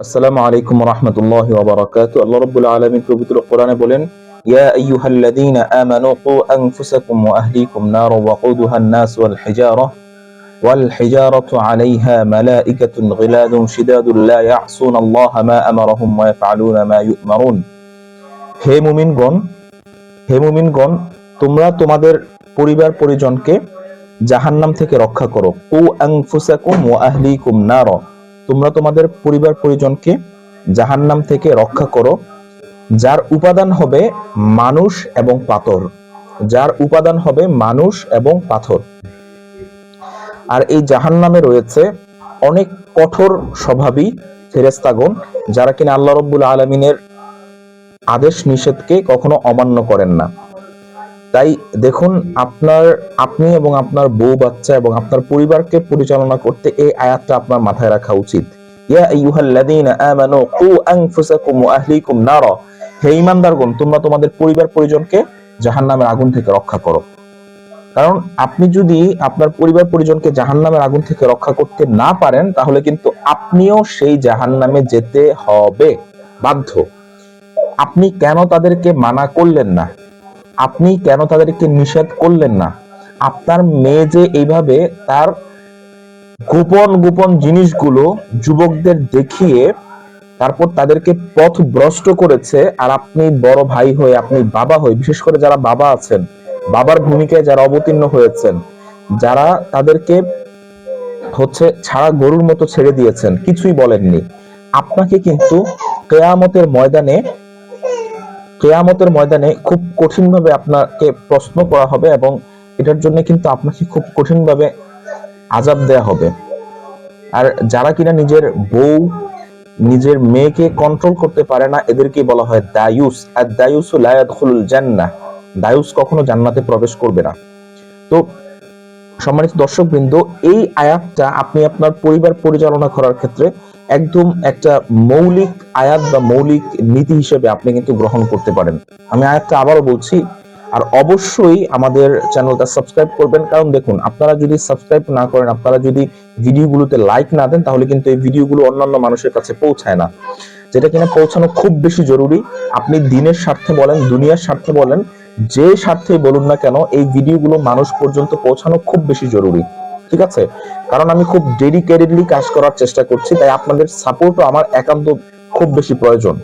السلام عليكم ورحمة الله وبركاته. الله رب العالمين في بيتر القرآن بولين يا أيها الذين آمنوا قو أنفسكم وأهليكم نار وقودها الناس والحجارة والحجارة عليها ملائكة غلاد شداد لا يعصون الله ما أمرهم ويفعلون ما يؤمرون. هي مؤمن جون هي مؤمن جون تمرا تمادر পরিবার পরিজনকে জাহান্নাম থেকে রক্ষা করো। কু আংফুসাকুম ও আহলিকুম তোমরা তোমাদের পরিবার পরিজনকে জাহান্নাম থেকে রক্ষা করো, যার উপাদান হবে মানুষ এবং পাথর। যার উপাদান হবে মানুষ এবং পাথর। আর এই জাহান্নামে রয়েছে অনেক কঠোর স্বভাবী ফেরেস্তাগণ যারা কিনা আল্লাহ রব্বুল আলমিনের আদেশ নিষেধকে কখনো অমান্য করেন না। তাই দেখুন, আপনার, আপনি এবং আপনার বউ বাচ্চা এবং আপনার পরিবারকে পরিচালনা করতে এই আয়াতটা আপনার মাথায় রাখা উচিত। ইয়া আমানু কু আনফুসাকুম ওয়া আহলিকুম হে তোমরা তোমাদের পরিবার পরিজনকে জাহান্নামের আগুন থেকে রক্ষা করো। কারণ আপনি যদি আপনার পরিবার পরিজনকে জাহান্নামের আগুন থেকে রক্ষা করতে না পারেন, তাহলে কিন্তু আপনিও সেই জাহান্নামে যেতে হবে। বাধ্য। আপনি কেন তাদেরকে মানা করলেন না? আপনি কেন তাদেরকে নিষেধ করলেন না? আপনার মেয়ে যে এইভাবে তার গোপন গোপন জিনিসগুলো যুবকদের দেখিয়ে তারপর তাদেরকে পথ ভ্রষ্ট করেছে আর আপনি বড় ভাই হয়ে, আপনি বাবা হয়ে, বিশেষ করে যারা বাবা আছেন, বাবার ভূমিকায় যারা অবতীর্ণ হয়েছেন, যারা তাদেরকে হচ্ছে ছাড়া গরুর মতো ছেড়ে দিয়েছেন, কিছুই বলেননি। আপনাকে কিন্তু কেয়ামতের ময়দানে কেয়ামতের ময়দানে খুব কঠিনভাবে আপনাকে প্রশ্ন করা হবে এবং এটার জন্য কিন্তু আপনাকে খুব কঠিনভাবে আজাব দেয়া হবে। আর যারা কিনা নিজের বউ, নিজের মেয়েকে কন্ট্রোল করতে পারে না এদেরকে বলা হয় দায়ুস। আর দায়ুস লায়াদখুলুল জান্নাহ। দায়ুস কখনো জান্নাতে প্রবেশ করবে না। তো সম্মানিত দর্শকবৃন্দ, এই আয়াতটা আপনি আপনার পরিবার পরিচালনা করার ক্ষেত্রে একদম একটা মৌলিক আয়াত বা মৌলিক নীতি হিসেবে আপনি কিন্তু গ্রহণ করতে পারেন। আমি আয়াতটা আবারও বলছি, আর অবশ্যই আমাদের চ্যানেলটা সাবস্ক্রাইব করবেন। কারণ দেখুন, আপনারা যদি সাবস্ক্রাইব না করেন, আপনারা যদি ভিডিওগুলোতে লাইক না দেন, তাহলে কিন্তু এই ভিডিওগুলো অন্যান্য মানুষের কাছে পৌঁছায় না। যেটা কিনা পৌঁছানো খুব বেশি জরুরি। আপনি দিনের স্বার্থে বলেন, দুনিয়ার স্বার্থে বলেন যে স্বার্থেই বলুন না কেন, এই ভিডিওগুলো মানুষ পর্যন্ত পৌঁছানো খুব বেশি জরুরি, ঠিক আছে? কারণ আমি খুব ডেডিকেটেডলি কাজ করার চেষ্টা করছি, তাই আপনাদের সাপোর্টও আমার একান্ত খুব বেশি প্রয়োজন।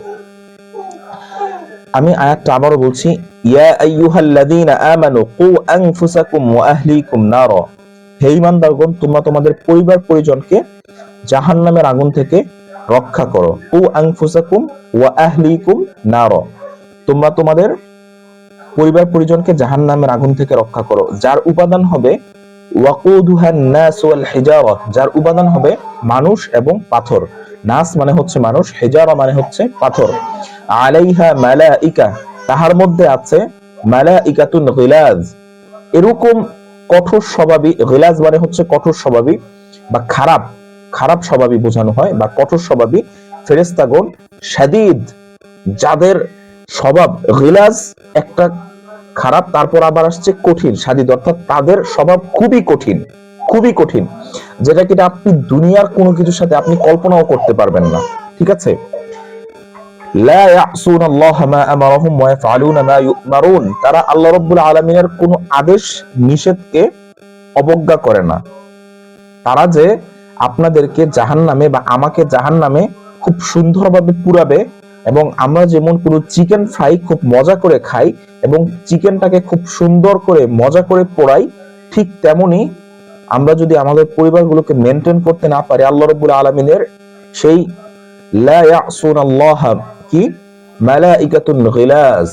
আমি আয়াতটা আবারও বলছি, ইয়া আইয়ুহাল্লাযীনা আমানু কু আনফুসাকুম ওয়া আহলিকুম নারা। হে ঈমানদারগণ, তোমরা তোমাদের পরিবার পরিজনকে জাহান্নামের আগুন থেকে রক্ষা করো। কু আনফুসাকুম ওয়া আহলিকুম নারা। তোমরা তোমাদের পরিবার পরিজনকে জাহান্নামের আগুন থেকে রক্ষা করো। যার উপাদান হবে যার উপাদান হবে মানুষ এবং পাথর। নাস মানে হচ্ছে মানুষ, হেজারা মানে হচ্ছে পাথর। আলাইহা মালাইকা। তাহার মধ্যে আছে মালাইকাতুন গিলাজ। এরকম কঠোর স্বভাবী, গিলাজ মানে হচ্ছে কঠোর স্বভাবী বা খারাপ। খারাপ স্বভাবী বোঝানো হয় বা কঠোর স্বভাবী ফেরেস্তাগণ শাদীদ, যাদের স্বভাব গিলাজ একটা খারাপ, তারপর আবার আসছে কঠিন সাদিদ অর্থাৎ তাদের স্বভাব খুবই কঠিন খুবই কঠিন, যেটা কিনা আপনি দুনিয়ার কোনো কিছুর সাথে আপনি কল্পনাও করতে পারবেন না, ঠিক আছে? তারা আল্লাহ রাব্বুল আলামিনের কোনো আদেশ নিষেধকে অবজ্ঞা করে না। তারা যে আপনাদেরকে জাহান্নামে বা আমাকে জাহান্নামে খুব সুন্দরভাবে পুরাবে এবং আমরা যেমন কোনো চিকেন ফ্রাই খুব মজা করে খাই এবং চিকেনটাকে খুব সুন্দর করে মজা করে পোড়াই, ঠিক তেমনি আমরা যদি আমাদের পরিবারগুলোকে মেনটেন করতে না পারি, আল্লাহ রব্বুল আলমিনের সেই কি? মালাইকাতুন গিলাজ,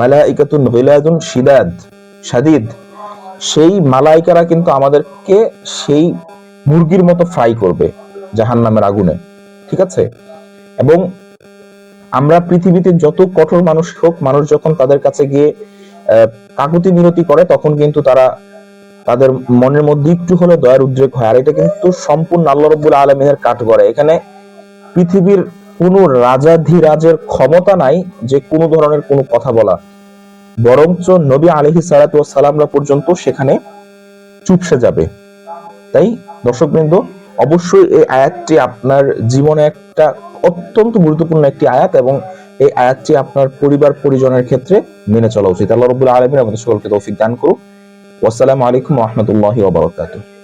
মালাইকাতুন গিলাজুন শাদিদ। সেই মালাইকারা কিন্তু আমাদেরকে সেই মুরগির মতো ফ্রাই করবে জাহান্নামের আগুনে, ঠিক আছে? এবং আমরা পৃথিবীতে যত কঠোর মানুষ হোক, মানুষ যখন তাদের কাছে গিয়ে কাকুতি মিনতি করে, তখন কিন্তু তারা তাদের মনের মধ্যে একটু হলে দয়ার উদ্রেক হয়। আর এটা কিন্তু সম্পূর্ণ আল্লাহ রব্বুল আলমিনের কাঠ করে এখানে পৃথিবীর কোন রাজাধিরাজের ক্ষমতা নাই যে কোনো ধরনের কোনো কথা বলা। বরঞ্চ নবী আলহি সালাতামরা পর্যন্ত সেখানে চুপসে যাবে। তাই দর্শকবৃন্দ অবশ্যই এই আয়াতটি আপনার জীবনে একটা অত্যন্ত গুরুত্বপূর্ণ একটি আয়াত এবং এই আয়াতটি আপনার পরিবার, পরিজনের ক্ষেত্রে মেনে চলা উচিত। আল্লাহ রবুল্লা আলমিন আমাদের সকলকে তৌফিক দান করুক। আসসালামু আলাইকুম রহমতুল্লাহ ওবরাকাতুহ